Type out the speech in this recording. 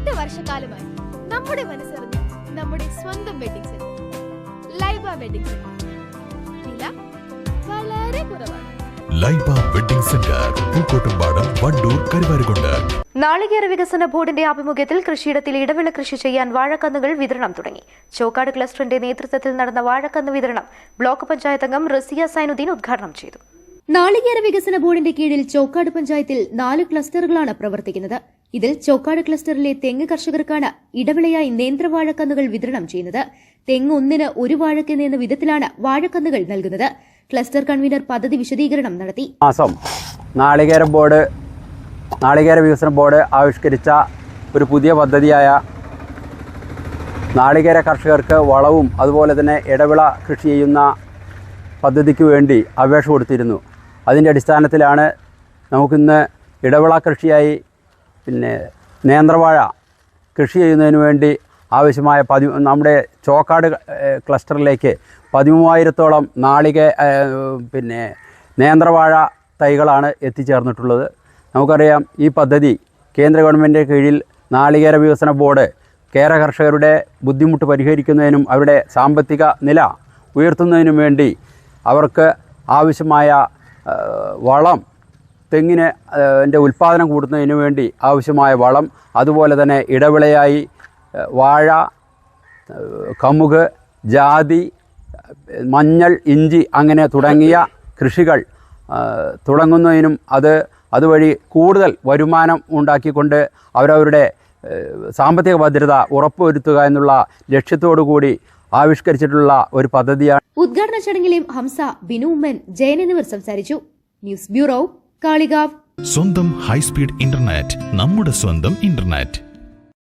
എട്ട് വർഷക്കാലമായി നമ്മുടെ മനസ്സറിഞ്ഞ് നമ്മുടെ സ്വന്തം wedding centre Laiba wedding centre വില വളരെ കുറവാണ്. Laiba wedding centre Pookkottumpadam Wandoor Karuvarakundu. നാളികേര വികസന ബോർഡിന്റെ ആഭിമുഖ്യത്തിൽ കൃഷിയിടത്തിൽ ഇടവിള കൃഷി ചെയ്യാൻ വാഴക്കന്നുകൾ വിതരണം തുടങ്ങി. ചോക്കാട് ക്ലസ്റ്ററിന്റെ നേതൃത്വത്തിൽ നടന്ന വാഴക്കന്ന് വിതരണം ബ്ലോക്ക് പഞ്ചായത്ത് അംഗം റസിയ സൈനുദ്ദീൻ ഉദ്ഘാടനം ചെയ്തു. നാളികേര വികസന ബോർഡിന്റെ കീഴിൽ ചോക്കാട് പഞ്ചായത്തിൽ നാല് ക്ലസ്റ്ററുകളാണ് പ്രവർത്തിക്കുന്നത്. ഇതിൽ ചോക്കാട് ക്ലസ്റ്ററിലെ തെങ്ങ് കർഷകർക്കാണ് ഇടവിളയായി നേന്ത്രവാഴക്കന്നുകൾ വിതരണം ചെയ്യുന്നത്. തെങ്ങ് ഒന്നിന് ഒരു വാഴക്കെന്ന് എന്ന വിധത്തിലാണ് വാഴക്കന്നുകൾ നൽകുന്നത്. ക്ലസ്റ്റർ കൺവീനർ പദ്ധതി വിശദീകരണം നടത്തി. മാസം നാളികേര ബോർഡ് നാളികേര വികസന ബോർഡ് ആവിഷ്കരിച്ച ഒരു പുതിയ പദ്ധതിയായ നാളികേര കർഷകർക്ക് വളവും അതുപോലെ തന്നെ ഇടവിള കൃഷി ചെയ്യുന്ന പദ്ധതിക്ക് വേണ്ടി അപേക്ഷ കൊടുത്തിരുന്നു. അതിന്റെ അടിസ്ഥാനത്തിലാണ് നമുക്കിന്ന് ഇടവിള കൃഷിയായി പിന്നെ നേന്ത്രവാഴ കൃഷി ചെയ്യുന്നതിന് വേണ്ടി ആവശ്യമായ പതി നമ്മുടെ ചോക്കാട് ക്ലസ്റ്ററിലേക്ക് പതിമൂവായിരത്തോളം നാളിക പിന്നെ നേന്ത്രവാഴ തൈകളാണ് എത്തിച്ചേർന്നിട്ടുള്ളത്. നമുക്കറിയാം ഈ പദ്ധതി കേന്ദ്ര ഗവൺമെന്റ് കീഴിൽ നാളികേര വികസന ബോർഡ് കേര കർഷകരുടെ ബുദ്ധിമുട്ട് പരിഹരിക്കുന്നതിനും അവരുടെ സാമ്പത്തിക നില ഉയർത്തുന്നതിനും വേണ്ടി അവർക്ക് ആവശ്യമായ വളം തെങ്ങിന് എന്റെ ഉൽപ്പാദനം കൂടുന്നതിന് വേണ്ടി ആവശ്യമായ വളം അതുപോലെ തന്നെ ഇടവിളയായി വാഴ കമുക് ജാതി മഞ്ഞൾ ഇഞ്ചി അങ്ങനെ തുടങ്ങിയ കൃഷികൾ തുടങ്ങുന്നതിനും അത് അതുവഴി കൂടുതൽ വരുമാനം ഉണ്ടാക്കിക്കൊണ്ട് അവരവരുടെ സാമ്പത്തിക ഭദ്രത ഉറപ്പുവരുത്തുക എന്നുള്ള ലക്ഷ്യത്തോടു കൂടി ആവിഷ്കരിച്ചിട്ടുള്ള ഒരു പദ്ധതിയാണ് ഉദ്ഘാടന ചടങ്ങിലെ ഹംസ ബിനു ഉമ്മൻ ജയൻ എന്നിവർ സംസാരിച്ചു. News bureau Kalikavu. സ്വന്തം ഹൈസ്പീഡ് ഇന്റർനെറ്റ് നമ്മുടെ സ്വന്തം ഇന്റർനെറ്റ്.